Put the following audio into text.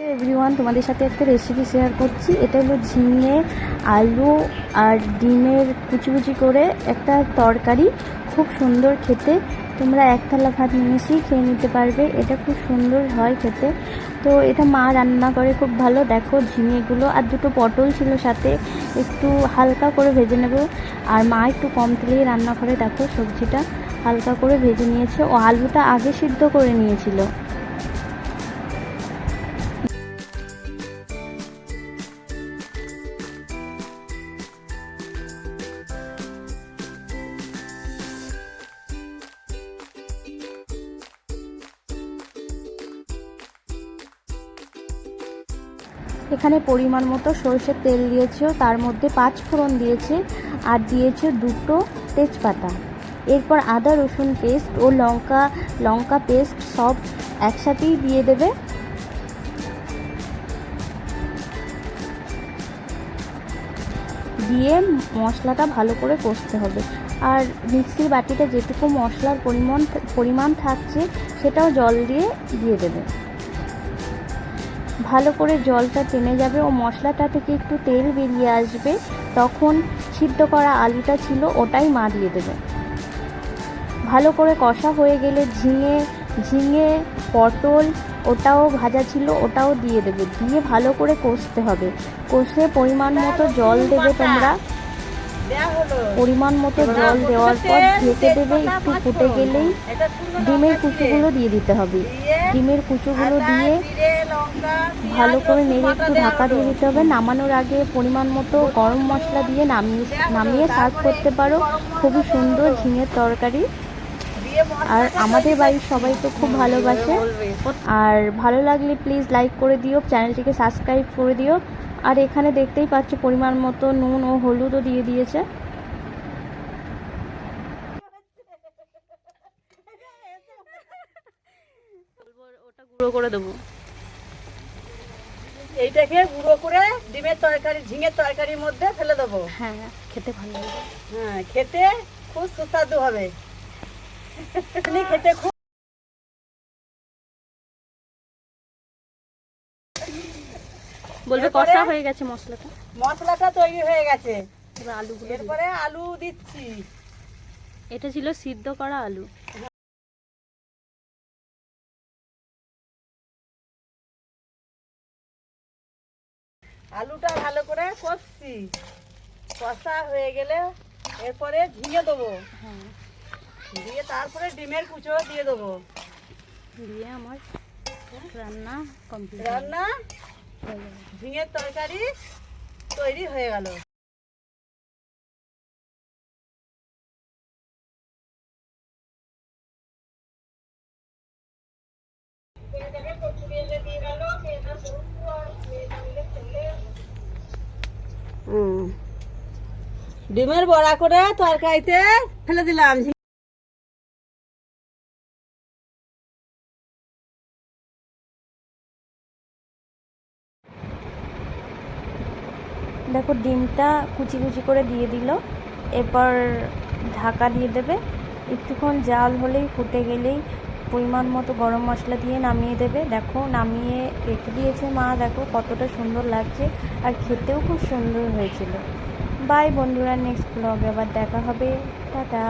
Everyone তোমাদের সাথে একটা রেসিপি শেয়ার করছি। এটা হলো ঝিঙে, আলু আর ডিমের কুচি কুচি করে একটা তরকারি। খুব সুন্দর খেতে। তোমরা এক থালা ভাত নিমিশেই খেয়ে নিতে পারবে। এটা খুব সুন্দর হয় খেতে। তো এটা মা রান্না করে খুব ভালো। দেখো ঝিঙেগুলো, আর দুটো পটল ছিল সাথে। একটু হালকা করে ভেজে নেব। আর মা একটু কম তেলেই রান্না করে। দেখো সবজিটা হালকা করে ভেজে নিয়েছে। ও আলুটা আগে সিদ্ধ করে নিয়েছিল। এখানে পরিমাণ মতো সরষের তেল দিয়েছে, তার মধ্যে পাঁচ ফোড়ন দিয়েছে আর দিয়েছে দুটো তেজপাতা। এরপর আদা, রসুন পেস্ট ও লঙ্কা লঙ্কা পেস্ট সব একসাথেই দিয়ে দেবে। দিয়ে মশলাটা ভালো করে কষতে হবে। আর মিক্সির বাটিতে যেটুকু মশলার পরিমাণ পরিমাণ থাকছে, সেটাও জল দিয়ে দিয়ে দেবে। ভালো করে জলটা টেনে যাবে ও মশলাটা থেকে একটু তেল বেরিয়ে আসবে তখন সিদ্ধ করা আলুটা ছিল ওটাই মা দিয়ে দেবে। ভালো করে কষা হয়ে গেলে ঝিঙে ঝিঙে পটল ওটাও ভাজা ছিল ওটাও দিয়ে দেবে। দিয়ে ভালো করে কষতে হবে। কষে পরিমাণ মতো জল দেবে তোমরা। পরিমাণ মতো জল দেওয়ার পর ঢেকে দেবে একটু ফুটে গেলেই ডিমের কুচুগুলো দিয়ে দিতে হবে। ডিমের কুচুগুলো দিয়ে ভালো করে নেড়ে একটু ঢাকা দিয়ে দিতে হবে। নামানোর আগে পরিমাণ মতো গরম মশলা দিয়ে নামিয়ে নামিয়ে সার্ভ করতে পারো। খুবই সুন্দর ঝিঙের তরকারি। আর আমাদের বাড়ির সবাই তো খুব ভালোবাসে। আর ভালো লাগলে প্লিজ লাইক করে দিও, চ্যানেলটিকে সাবস্ক্রাইব করে দিও। আর এখানে দেখতেই পাচ্ছ পরিমাণ মতো নুন ও হলুদও দিয়ে দিয়েছে। গুঁড়ো করে দেবো। এইটাকে গুঁড়ো করে ডিমের তরকারি ঝিঙের তরকারির মধ্যে ফেলে দেবো। হ্যাঁ খেতে ভালো লাগে। হ্যাঁ খেতে খুব সুস্বাদু হবে। খেতে খুব বলবে? কষা হয়ে গেছে মশলাটা? মশলাটা তৈরি হয়ে গেছে। আলুগুলো এরপরে আলু দিচ্ছি। এটা ছিল সিদ্ধ করা আলু। আলুটা ভালো করে কষছি। কষা হয়ে গেলে এরপরে ঝিঙে দেবো। হ্যাঁ। দিয়ে তারপরে ডিমের কুচো দিয়ে দেবো। দিয়ে আমার রান্না কমপ্লিট রান্না ঝিঙের তরকারি তৈরি হয়ে গেল। ডিমের বড়া করে তরকারিতে ফেলে দিলাম। দেখো, ডিমটা কুচি কুচি করে দিয়ে দিল। এরপর ঢাকা দিয়ে দেবে। একটুক্ষণ জাল হলেই, ফুটে গেলেই পরিমাণ মতো গরম মশলা দিয়ে নামিয়ে দেবে। দেখো, নামিয়ে রেখে দিয়েছে মা। দেখো কতটা সুন্দর লাগছে। আর খেতেও খুব সুন্দর হয়েছিল। বাই বন্ধুরা নেক্সট ব্লগে আবার দেখা হবে। টাটা।